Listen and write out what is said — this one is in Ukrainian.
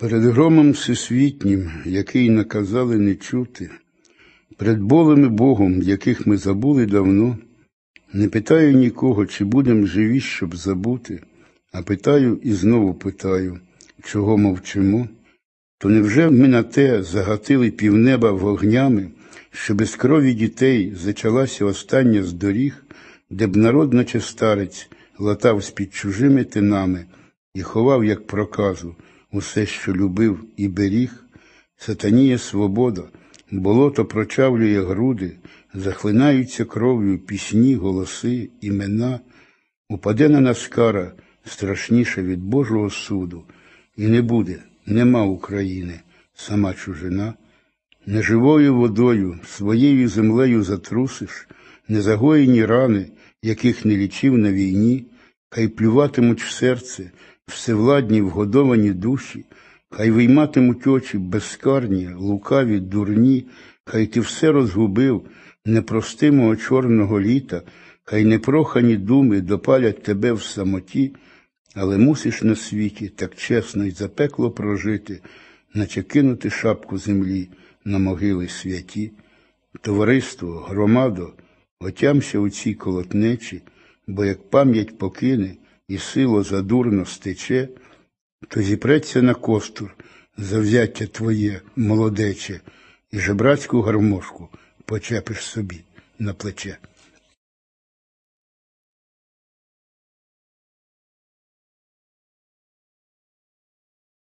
Перед громом всесвітнім, який наказали не чути, перед болем і Богом, яких ми забули давно, не питаю нікого, чи будем живі, щоб забути, а питаю і знову питаю, чого мовчимо, то невже ми на те загатили півнеба вогнями, що без крові дітей зачалася остання з доріг, де б народ, наче старець, латав з-під чужими тинами і ховав, як проказу, усе, що любив і беріг, сатаніє свобода, болото прочавлює груди, захлинаються кров'ю пісні, голоси, імена, упаде на нас кара страшніша від Божого суду, і не буде, нема України, сама чужина. Неживою водою, своєю землею затрусиш, незагоєні рани, яких не лічив на війні, хай плюватимуть в серце всевладні вгодовані душі, хай вийматимуть очі безскарні, лукаві, дурні, хай ти все розгубив непростимого чорного літа, хай непрохані думи допалять тебе в самоті, але мусиш на світі так чесно й запекло прожити, наче кинути шапку землі на могили святі. Товариство, громадо, отямся у цій колотнечі, бо як пам'ять покине і сила задурно стече, то зіпреться на костур завзяття твоє, молодече, і жебрацьку гармошку почепиш собі на плече.